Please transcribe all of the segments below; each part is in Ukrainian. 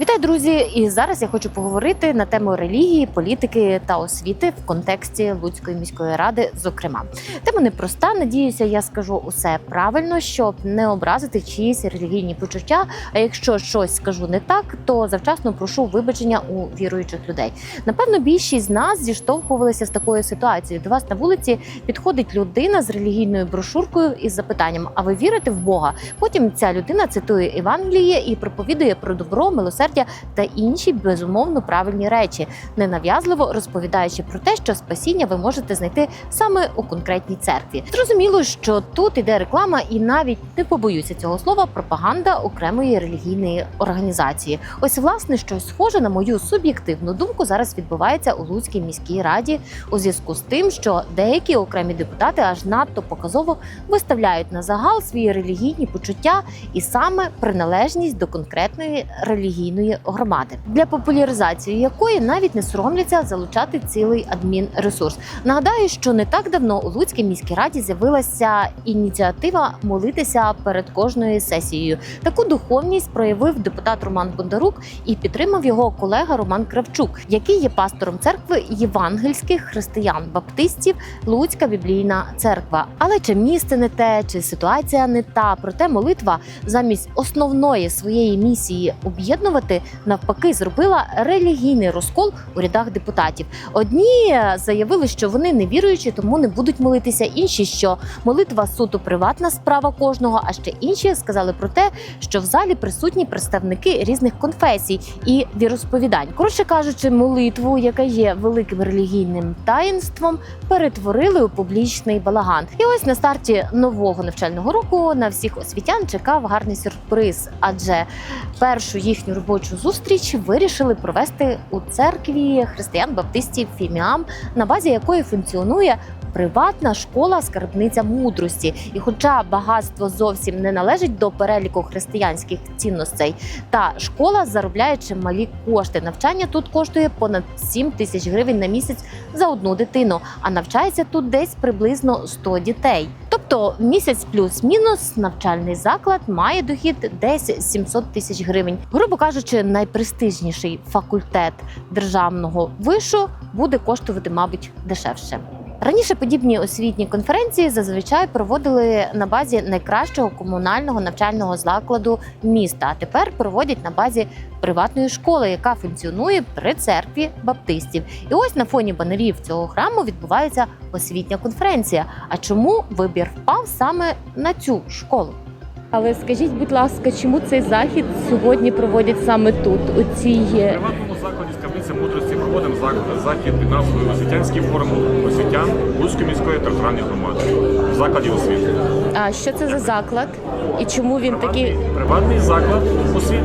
Вітаю, друзі! І зараз я хочу поговорити на тему релігії, політики та освіти в контексті Луцької міської ради. Зокрема, тема непроста. Надіюся, я скажу усе правильно, щоб не образити чиїсь релігійні почуття. А якщо щось скажу не так, то завчасно прошу вибачення у віруючих людей. Напевно, більшість з нас зіштовхувалися з такою ситуацією. До вас на вулиці підходить людина з релігійною брошуркою із запитанням: А ви вірите в Бога? Потім ця людина цитує Євангеліє і проповідує про добро, милосердя та інші безумовно правильні речі, ненав'язливо розповідаючи про те, що спасіння ви можете знайти саме у конкретній церкві. Зрозуміло, що тут іде реклама, і навіть не побоюся цього слова пропаганда окремої релігійної організації. Ось власне щось схоже на мою суб'єктивну думку зараз відбувається у Луцькій міській раді у зв'язку з тим, що деякі окремі депутати аж надто показово виставляють на загал свої релігійні почуття і саме приналежність до конкретної релігійної громади, для популяризації якої навіть не соромляться залучати цілий адмінресурс. Нагадаю, що не так давно у Луцькій міській раді з'явилася ініціатива молитися перед кожною сесією. Таку духовність проявив депутат Роман Бондарук і підтримав його колега Роман Кравчук, який є пастором церкви євангельських християн-баптистів Луцька біблійна церква. Але чи місце не те, чи ситуація не та, проте молитва замість основної своєї місії об'єднувати навпаки зробила релігійний розкол у рядах депутатів. Одні заявили, що вони не віруючі, тому не будуть молитися. Інші, що молитва суто приватна справа кожного. А ще інші сказали про те, що в залі присутні представники різних конфесій і віросповідань. Коротше кажучи, молитву, яка є великим релігійним таїнством, перетворили у публічний балаган. І ось на старті нового навчального року на всіх освітян чекав гарний сюрприз, адже першу їхню робочу зустріч вирішили провести у церкві християн-баптистів Фіміам, на базі якої функціонує. Приватна школа скарбниця мудрості, і хоча багатство зовсім не належить до переліку християнських цінностей, та школа заробляє чималі кошти. Навчання тут коштує понад 7 тисяч гривень на місяць за одну дитину. А навчається тут десь приблизно 100 дітей. Тобто місяць плюс-мінус навчальний заклад має дохід десь 700 тисяч гривень. Грубо кажучи, найпрестижніший факультет державного вишу буде коштувати, мабуть, дешевше. Раніше подібні освітні конференції зазвичай проводили на базі найкращого комунального навчального закладу міста. А тепер проводять на базі приватної школи, яка функціонує при церкві баптистів. І ось на фоні банерів цього храму відбувається освітня конференція. А чому вибір впав саме на цю школу? Але скажіть, будь ласка, чому цей захід сьогодні проводять саме тут, у цій Скарбниця мудрості проводимо захід під назвою Освітянський форум освітян Луцької міської територіальної громади в закладі освіти. а що це за заклад? І чому він такий? Приватний заклад освіти.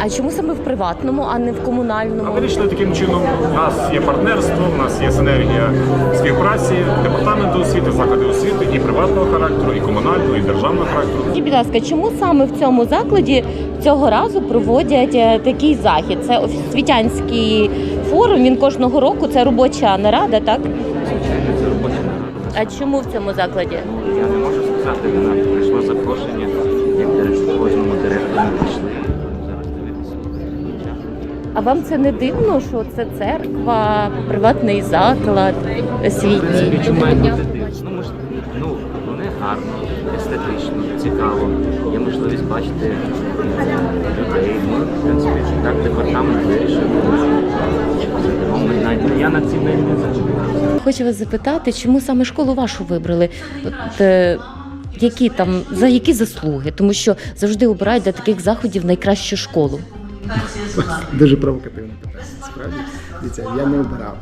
А чому саме в приватному, а не в комунальному? А вирішили таким чином. У нас є партнерство, у нас є синергія співпраці департаменту освіти, заклади освіти і приватного характеру, і комунального, і державного характеру. Скажіть, будь ласка, чому саме в цьому закладі цього разу проводять е, такий захід? Це освітянський форум. Він кожного року це робоча нарада, так? Звичайно, це робоча нарада. А чому в цьому закладі? Я не можу сказати, запрошення, як директор, кожному директору прийшли. Зараз дивитися. А вам це не дивно, що це церква, приватний заклад освітній? Ну, може, ну, вони гарно, естетично, цікаво. Є можливість бачити людей. Ну, в принципі, так департамент вирішив. Тому ми навіть- Я над цим навіть не задумувався. Хочу вас запитати, чому саме школу вашу вибрали? От, е, які там за які заслуги? Тому що завжди обирають для таких заходів найкращу школу. Дуже провокативне питання. Насправді дивіться, я не обирав.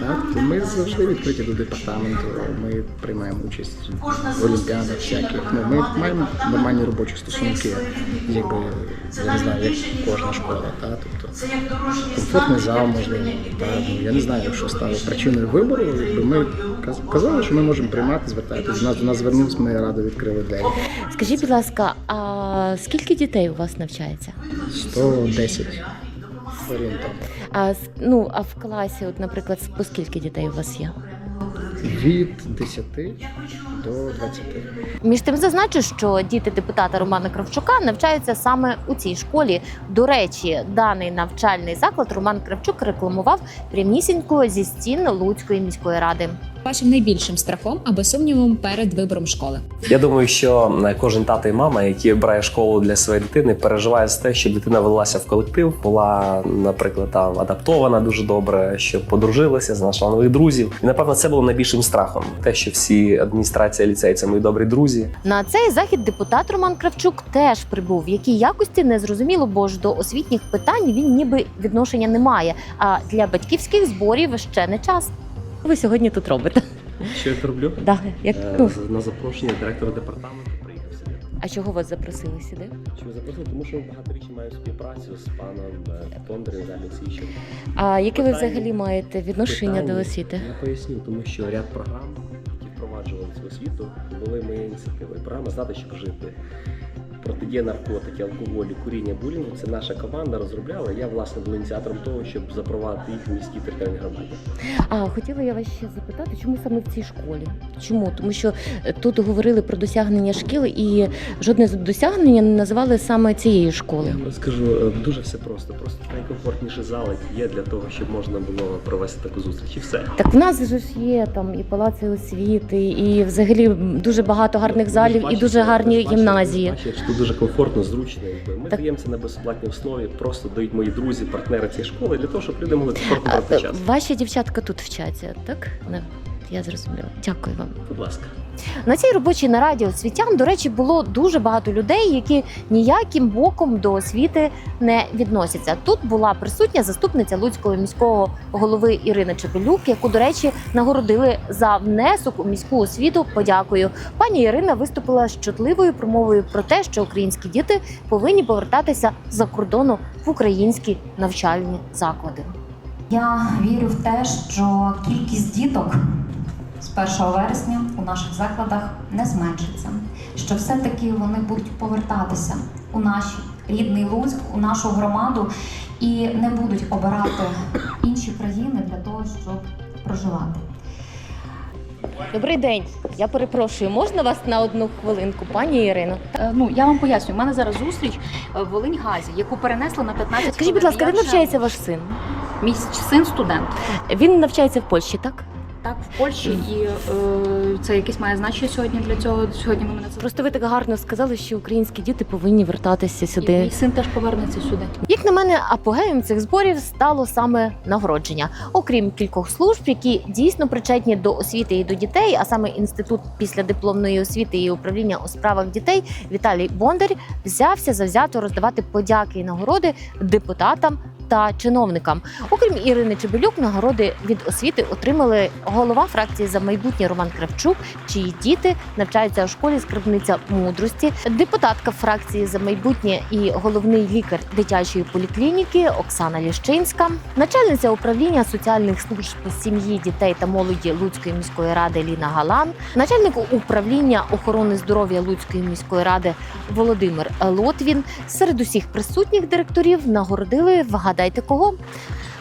Так то ми завжди відкриті до департаменту. Ми приймаємо участь в олімпіадах всяких. Ну ми маємо нормальні робочі стосунки, якби я не знаю, як кожна школа. Та тобто комфортний зал, можливо. Та ну я не знаю, що стало причиною вибору. Якби ми каз- казали, що ми можемо приймати, звертатись. До нас до нас звернулись, ми радо відкрили двері. Скажіть, будь ласка, а скільки дітей у вас навчається? 110 орієнтовно. А ну а в класі, от, наприклад, по скільки дітей у вас є? від 10 до 20. Між тим зазначу, що діти депутата Романа Кравчука навчаються саме у цій школі. До речі, даний навчальний заклад Роман Кравчук рекламував прямісінько зі стін Луцької міської ради. Вашим найбільшим страхом або сумнівом перед вибором школи. Я думаю, що е, кожен тато і мама, який обирає школу для своєї дитини, переживає за те, щоб дитина велася в колектив, була, наприклад, там адаптована дуже добре, щоб подружилася, знайшла нових друзів. І напевно це було найбільшим страхом. Те, що всі адміністрація ліцею це мої добрі друзі. На цей захід депутат Роман Кравчук теж прибув. В якій якості не зрозуміло, бо ж до освітніх питань він ніби відношення не має. А для батьківських зборів ще не час. Ви сьогодні тут робите? Що я роблю? Да, як Е, ну, На запрошення директора департаменту приїхав сюди. а чого вас запросили сюди? Чому запросили? Тому що ми багаторічні маємо співпрацю з паном е, Тондарем Олексійовичем. А яке ви Питання- взагалі маєте відношення Питання- до освіти? Я поясню, тому що ряд програм, які впроваджували цю освіту, були моєю ініціативою. Програма знати, щоб жити. Протидія наркотики, алкоголю, куріння, булінгу це наша команда розробляла. Я власне був ініціатором того, щоб запровадити їх в міській територіальній громаді. А хотіла я вас ще запитати, чому саме в цій школі? Чому? Тому що е, тут говорили про досягнення шкіл, і жодне досягнення не називали саме цієї школи. Я скажу е, дуже все просто. Просто найкомфортніший зал є для того, щоб можна було провести таку зустріч. І все. Так в нас ж є там і палаци освіти, і взагалі дуже багато гарних Ви залів, і дуже гарні гімназії. що Тут дуже комфортно, зручно. Якби. Ми Так. даємо це на безоплатній основі, просто дають мої друзі, партнери цієї школи для того, щоб люди могли комфортно брати е, час. Ваші дівчатка тут вчаться, так? Я зрозуміла. Дякую вам. Будь ласка. На цій робочій нараді освітян, до речі, було дуже багато людей, які ніяким боком до освіти не відносяться. Тут була присутня заступниця Луцького міського голови Ірина Чепелюк, яку, до речі, нагородили за внесок у міську освіту. Подякую. Пані Ірина виступила з чутливою промовою про те, що українські діти повинні повертатися за кордону в українські навчальні заклади. Я вірю в те, що кількість діток з 1 вересня у наших закладах не зменшиться. Що все-таки вони будуть повертатися у наш рідний Луцьк, у нашу громаду і не будуть обирати інші країни для того, щоб проживати. Добрий день. Я перепрошую, можна вас на одну хвилинку, пані Ірино? Е, Ну я вам поясню. У мене зараз зустріч е, в Волиньгазі, яку перенесли на 15 Скажіть, будь ласка, де навчається ваш син? Мій син студент. Він навчається в Польщі, так? Так, в Польщі, і е, це якесь має значення сьогодні для цього. Сьогодні ми мене це Просто ви так гарно сказали, що українські діти повинні вертатися і сюди. мій син теж повернеться сюди. Як на мене, апогеєм цих зборів стало саме нагородження, окрім кількох служб, які дійсно причетні до освіти і до дітей, а саме інститут післядипломної освіти і управління у справах дітей Віталій Бондар взявся завзято роздавати подяки і нагороди депутатам. Та чиновникам, окрім Ірини Чебелюк, нагороди від освіти отримали голова фракції за майбутнє Роман Кравчук, чиї діти навчаються у школі скарбниця мудрості, депутатка фракції за майбутнє і головний лікар дитячої поліклініки Оксана Ліщинська, начальниця управління соціальних служб сім'ї, дітей та молоді Луцької міської ради Ліна Галан, начальник управління охорони здоров'я Луцької міської ради Володимир Лотвін. Серед усіх присутніх директорів нагородили вгадайте кого.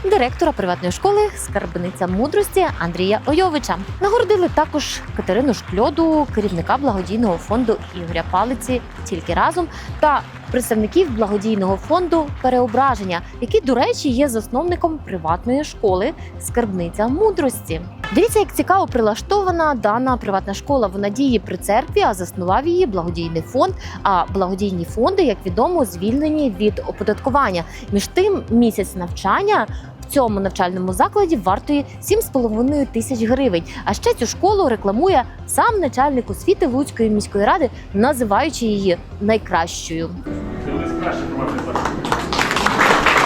Директора приватної школи скарбниця мудрості Андрія Ойовича нагородили також Катерину Шкльоду, керівника благодійного фонду Ігоря Палиці тільки разом та представників благодійного фонду Переображення, який, до речі, є засновником приватної школи Скарбниця мудрості. Дивіться, як цікаво прилаштована дана приватна школа. Вона діє при церкві, а заснував її благодійний фонд. А благодійні фонди, як відомо, звільнені від оподаткування. Між тим, місяць навчання. Цьому навчальному закладі вартує 7,5 тисяч гривень. А ще цю школу рекламує сам начальник освіти Луцької міської ради, називаючи її найкращою.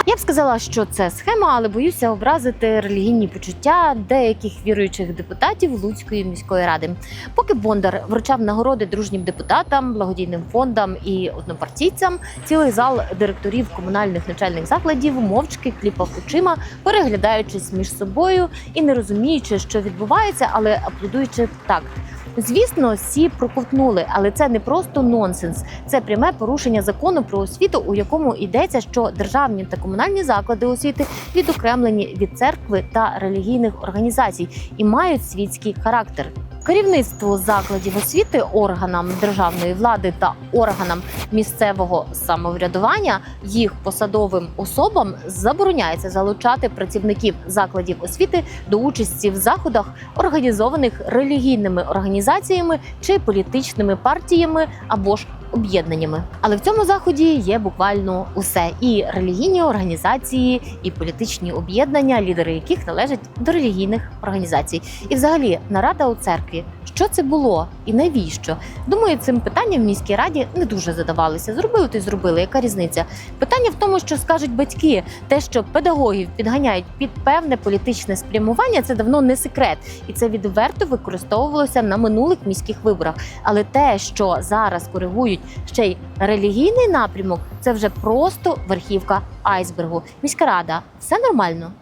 Я б сказала, що це схема, але боюся образити релігійні почуття деяких віруючих депутатів Луцької міської ради. Поки Бондар вручав нагороди дружнім депутатам, благодійним фондам і однопартійцям, цілий зал директорів комунальних навчальних закладів мовчки кліпав очима, переглядаючись між собою і не розуміючи, що відбувається, але аплодуючи в такт. Звісно, всі проковтнули, але це не просто нонсенс. Це пряме порушення закону про освіту, у якому йдеться, що державні та комунальні заклади освіти відокремлені від церкви та релігійних організацій і мають світський характер. Керівництво закладів освіти органам державної влади та органам місцевого самоврядування їх посадовим особам забороняється залучати працівників закладів освіти до участі в заходах, організованих релігійними організаціями чи політичними партіями або ж об'єднаннями. Але в цьому заході є буквально усе: і релігійні організації, і політичні об'єднання, лідери яких належать до релігійних організацій. І, взагалі, нарада у церкві. Що це було і навіщо? Думаю, цим питанням в міській раді не дуже задавалися. Зробили й зробили. Яка різниця? Питання в тому, що скажуть батьки, те, що педагогів підганяють під певне політичне спрямування, це давно не секрет, і це відверто використовувалося на минулих міських виборах. Але те, що зараз коригують ще й релігійний напрямок, це вже просто верхівка айсбергу. Міська рада, все нормально.